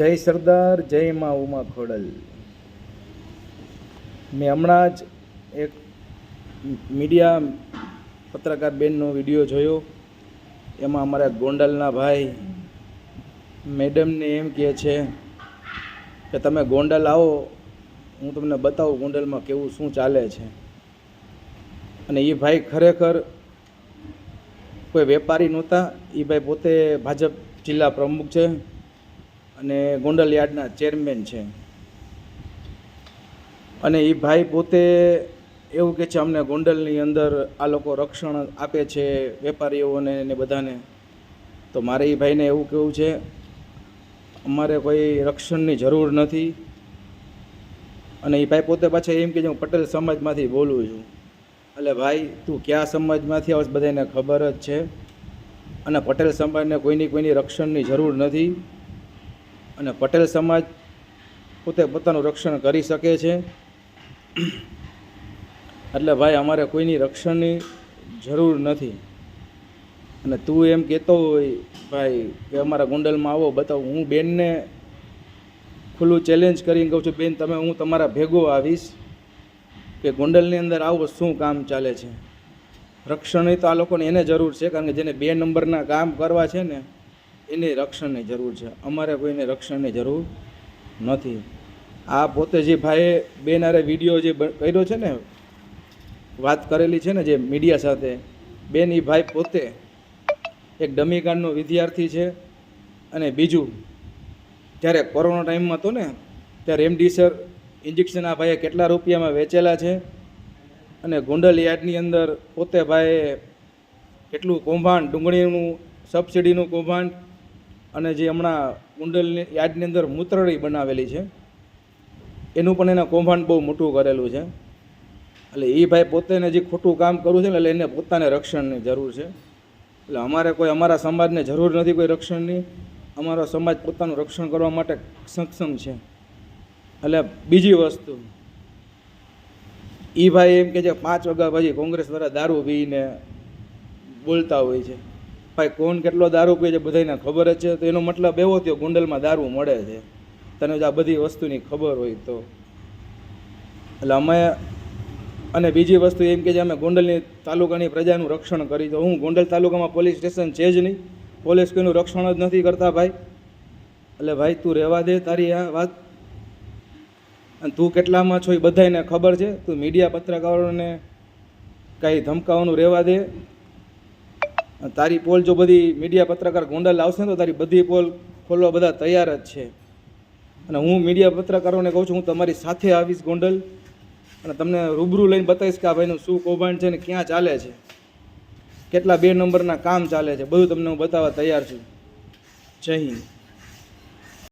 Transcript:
જય સરદાર, જય માં ઉમા ખોડલ. મેં હમણાં જ એક મીડિયા પત્રકાર બેનનો વીડિયો જોયો. એમાં અમારા ગોંડલના ભાઈ મેડમને એમ કહે છે કે તમે ગોંડલ આવો, હું તમને બતાવું ગોંડલમાં કેવું શું ચાલે છે. અને એ ભાઈ ખરેખર કોઈ વેપારી નહોતા એ ભાઈ પોતે ભાજપ જિલ્લા પ્રમુખ છે. અને ગોંડલ યાર્ડના ચેરમેન છે. અને એ ભાઈ પોતે એવું કહે છે, અમને ગોંડલની અંદર આ લોકો રક્ષણ આપે છે, વેપારીઓને ને બધાને. તો મારે એ ભાઈને એવું કહેવું છે, અમારે કોઈ રક્ષણની જરૂર નથી. અને એ ભાઈ પોતે પાછા એમ કે હું પટેલ સમાજમાંથી બોલું છું. એટલે ભાઈ, તું કયા સમાજમાંથી આવશ બધાને ખબર જ છે. અને પટેલ સમાજને કોઈની કોઈની રક્ષણની જરૂર નથી. અને પટેલ સમાજ પોતે પોતાનું રક્ષણ કરી શકે છે. એટલે ભાઈ, અમારે કોઈની રક્ષણની જરૂર નથી. અને તું એમ કહેતો હોય, ભાઈ, કે અમારા ગુંડલમાં આવો, બતાવો. હું બેનને ખુલ્લું ચેલેન્જ કરીને કહું છું, બેન, તમે, હું તમારા ભેગો આવીશ કે ગુંડલની અંદર આવો, શું કામ ચાલે છે? રક્ષણની તો આ લોકોને એને જરૂર છે, કારણ કે જેને બે નંબરના કામ કરવા છે ને એને રક્ષણની જરૂર છે. અમારે કોઈને રક્ષણની જરૂર નથી. આ પોતે જે ભાઈએ બેન હારે વીડિયો જે કર્યો છે ને, વાત કરેલી છે ને જે મીડિયા સાથે, બેન એ ભાઈ પોતે એક ડમી કાર્ડનો વિદ્યાર્થી છે અને બીજું, જ્યારે કોરોના ટાઈમમાં હતો ને, ત્યારે એમડીસર ઇન્જેક્શન આ ભાઈએ કેટલા રૂપિયામાં વેચેલા છે અને ગોંડલ યાર્ડની અંદર પોતે ભાઈએ કેટલું કૌભાંડ, ડુંગળીનું, સબસિડીનું કૌભાંડ અને જે હમણાં કુંડલની યાર્ડની અંદર મૂત્રળી બનાવેલી છે, એનું પણ એના કૌભાંડ બહુ મોટું કરેલું છે. એટલે એ ભાઈ પોતેને જે ખોટું કામ કરવું છે ને એટલે એને પોતાને રક્ષણની જરૂર છે. એટલે અમારે કોઈ અમારા સમાજને જરૂર નથી કોઈ રક્ષણની. અમારો સમાજ પોતાનું રક્ષણ કરવા માટે સક્ષમ છે. એટલે બીજી વસ્તુ એ ભાઈ એમ કે છે પાંચ વાગ્યા પછી કોંગ્રેસ દ્વારા દારૂ પીને બોલતા હોય છે. ભાઈ, કોણ કેટલો દારૂ પીએ છે બધાને ખબર જ છે. તો એનો મતલબ એવો થયો, ગોંડલમાં દારૂ મળે છે. તને જો આ બધી વસ્તુની ખબર હોય તો. એટલે અમે અને બીજી વસ્તુ એમ કે જે અમે ગોંડલની તાલુકાની પ્રજાનું રક્ષણ કરી તો હું ગોંડલ તાલુકામાં પોલીસ સ્ટેશન છે જ નહીં. પોલીસ કોઈનું રક્ષણ જ નથી કરતા ભાઈ. એટલે ભાઈ, તું રહેવા દે તારી આ વાત. અને તું કેટલામાં છો એ બધાને ખબર છે. તું મીડિયા પત્રકારોને કાંઈ ધમકાવાનું રહેવા દે. તારી પોલ જો બધી મીડિયા પત્રકાર ગોંડલ આવશે ને તો તારી બધી પોલ ખોલવા બધા તૈયાર જ છે. અને હું મીડિયા પત્રકારોને કહું છું, હું તમારી સાથે આવીશ ગોંડલ અને તમને રૂબરૂ લઈને બતાવીશ કે આ ભાઈનું શું કૌભાંડ છે ને ક્યાં ચાલે છે. કેટલા બે નંબરના કામ ચાલે છે. બધું તમને હું બતાવવા તૈયાર છું. જય હિન્દ.